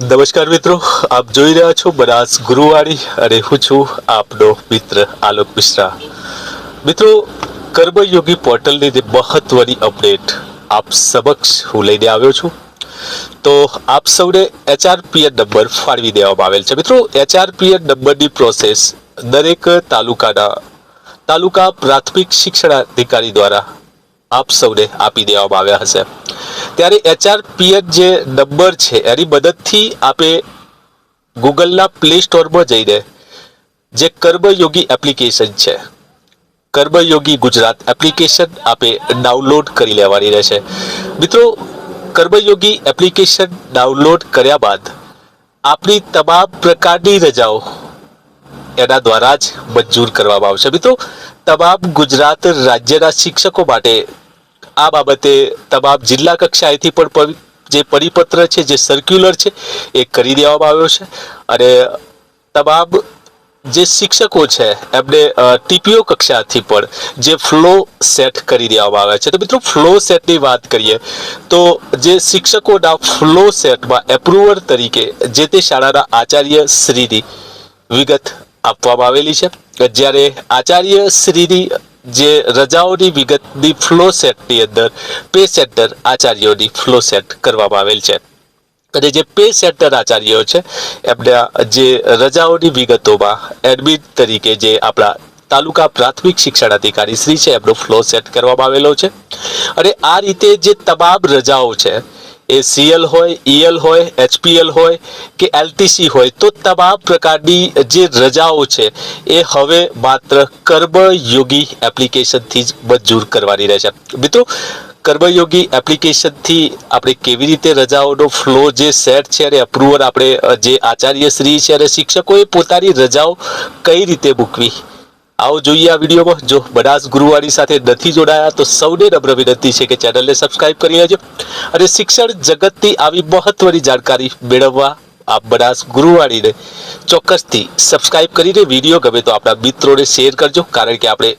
નમસ્કાર મિત્રો, આપ જોઈ રહ્યા છો બનાસ ગુરુવાળી અને હું છું આપનો મિત્ર આલોક મિશ્રા. મિત્રો, કર્મયોગી પોર્ટલની જે મહત્વની અપડેટ આપ સમક્ષ હું લઈને આવ્યો છું. તો આપ સૌને એચઆરપીએન નંબર ફાળવી દેવામાં આવેલ છે. મિત્રો એચઆરપીએન નંબરની પ્રોસેસ દરેક તાલુકાના, તાલુકા પ્રાથમિક શિક્ષણાધિકારી દ્વારા આપ સૌને આપી દેવામાં આવ્યા હશે. ત્યારે એચઆરપીએન જે નંબર છે, એની મદદથી આપે ગૂગલના પ્લે સ્ટોરમાં જઈને જે કર્મયોગી એપ્લિકેશન છે, કર્મયોગી ગુજરાત એપ્લિકેશન આપે ડાઉનલોડ કરી લેવાની રહેશે. મિત્રો, કર્મયોગી એપ્લિકેશન ડાઉનલોડ કર્યા બાદ આપણી તમામ પ્રકારની રજાઓ એના દ્વારા જ મંજૂર કરવામાં આવશે. મિત્રો, તમામ ગુજરાત રાજ્યના શિક્ષકો માટે આ બાબતે તમામ જિલ્લા કક્ષાએથી પણ જે પરિપત્ર છે, જે સર્ક્યુલર છે, એ કરી દેવામાં આવ્યો છે. અને તમામ જે શિક્ષકો છે, એમને ટીપીઓ કક્ષાથી પણ જે ફ્લો સેટ કરી દેવામાં આવ્યા છે. તો મિત્રો ફ્લો સેટની વાત કરીએ, તો જે શિક્ષકોના ફ્લો સેટમાં એપ્રુવર તરીકે જે તે શાળાના આચાર્ય શ્રીની વિગત આપવામાં આવેલી છે. જ્યારે આચાર્ય શ્રીની જે રજાઓની વિગતની ફ્લો સેટની અંદર પે સેન્ટર આચાર્યોની ફ્લો સેટ કરવામાં આવેલ છે. અને જે પે સેન્ટર આચાર્યો છે, એમના જે રજાઓની વિગતોમાં એડમિન તરીકે જે આપણા તાલુકા પ્રાથમિક શિક્ષણ અધિકારી શ્રી છે, એમનો ફ્લો સેટ કરવામાં આવેલો છે. અને આ રીતે જે તમામ રજાઓ છે એ સીએલ હોય ઈએલ હોય એચપીએલ હોય કે એલટીસી હોય, તો તમામ પ્રકારની જે રજાઓ છે એ હવે માત્ર કર્મયોગી એપ્લિકેશનથી જ મંજૂર કરવાની રહેશે. મિત્રો, કર્મયોગી એપ્લિકેશનથી આપણે કેવી રીતે રજાઓનો ફ્લો જે સેટ છે અને અપ્રુવલ આપણે જે આચાર્ય શ્રી છે અને શિક્ષકોએ પોતાની રજાઓ કઈ રીતે મૂકવી? આવો જોઈએ આ વિડીયોમાં. જો બનાસ ગુરુવાણી સાથે નથી જોડાયા, તો સૌને નમ્ર વિનંતી છે કે ચેનલને સબસ્ક્રાઇબ કરી લેજો અને શિક્ષણ જગતની આવી મહત્વની જાણકારી મેળવવા આપ બનાસ ગુરુવાણીને ચોક્કસથી સબસ્ક્રાઇબ કરીને વીડિયો ગમે તો આપણા મિત્રોને શેર કરજો, કારણ કે આપણે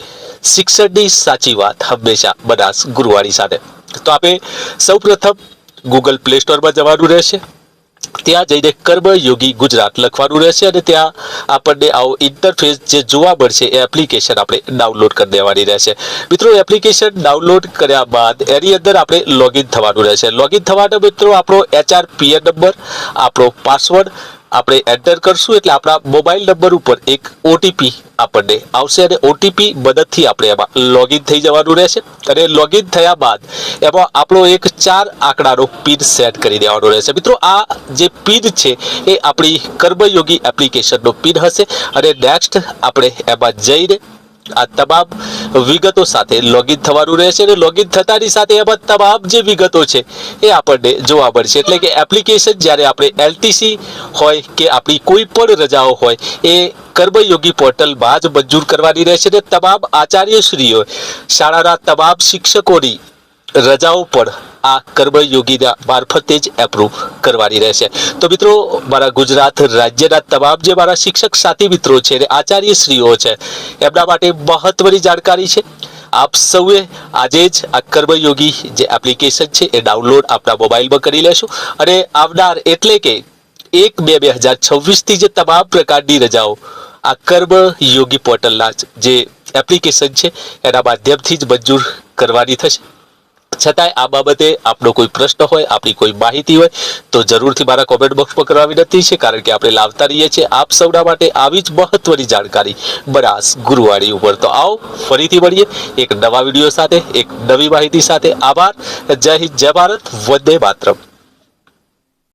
શિક્ષણની સાચી વાત હંમેશા બનાસ ગુરુવાણી સાથે. તો આપણે સૌપ્રથમ ગૂગલ પ્લે સ્ટોરમાં જવાનું રહેશે. ત્યાં જઈને કર્મયોગી ગુજરાત લખવાનું રહેશે અને ત્યાં આપણને આવો ઇન્ટરફેસ જે જોવા મળશે એ એપ્લિકેશન આપણે ડાઉનલોડ કરી દેવાની રહેશે. મિત્રો એપ્લિકેશન ડાઉનલોડ કર્યા બાદ એની અંદર આપણે લોગિન થવાનું રહેશે. લોગિન થવાનો મિત્રો, આપણો એચઆરપીએન નંબર આપણો પાસવર્ડ આપણે એન્ટર કરશું એટલે આપણા મોબાઈલ નંબર ઉપર એક ઓટીપી આપણને આવશે અને ઓટીપી મદદથી આપણે એમાં લોગિન થઈ જવાનું રહેશે. અને લોગિન થયા બાદ એમાં આપણો એક ચાર આંકડાનો પિન સેટ કરી દેવાનો રહેશે. મિત્રો, આ જે પિન છે એ આપણી કર્મયોગી એપ્લિકેશનનો પિન હશે. અને નેક્સ્ટ આપણે એમાં જઈને આ તમામ વિગતો સાથે લોગિન થવાનું રહેશે અને લોગિન થતાની સાથે એમાં તમામ જે વિગતો છે એ આપણને જોવા મળશે. એટલે કે એપ્લિકેશન જ્યારે આપણે એલટીસી હોય કે આપણી કોઈ પણ રજાઓ હોય, એ કર્મયોગી પોર્ટલમાં જ મંજૂર કરવાની રહેશે અને તમામ આચાર્યશ્રીઓ શાળાના તમામ શિક્ષકોની રજાઓ પણ આ કર્મયોગીના મારફતે જ એપ્રુવ કરવાની રહેશે. તો મિત્રો, મારા ગુજરાત રાજ્યના તમામ જે મારા શિક્ષક સાથી મિત્રો છે અને આચાર્યશ્રીઓ છે, એમના માટે મહત્વની જાણકારી છે. આપ સૌએ આજે જ આ કર્મયોગી જે એપ્લિકેશન છે એ ડાઉનલોડ આપણા મોબાઈલમાં કરી લેશો અને આવનાર એટલે કે એક બે બે હજાર છવ્વીસથી જે તમામ પ્રકારની રજાઓ આ કર્મયોગી પોર્ટલના જે એપ્લિકેશન છે એના માધ્યમથી જ મંજૂર કરવાની થશે. છતાંય આ બાબતે આપનો કોઈ પ્રશ્ન હોય, આપણી કોઈ માહિતી હોય, તો જરૂરથી મારા કોમેન્ટ બોક્સમાં કરવાની નથી છે, કારણ કે આપણે લાવતા રહીએ છીએ. આપ સૌના માટે આવી જ મહત્વની જાણકારી. બનાસ ગુરુવારી ઉપર. તો આવો, ફરીથી મળીએ. એક નવા વીડિયો સાથે, એક નવી માહિતી સાથે. આભાર. જય હિન્દ, જય ભારત. વંદે માતરમ.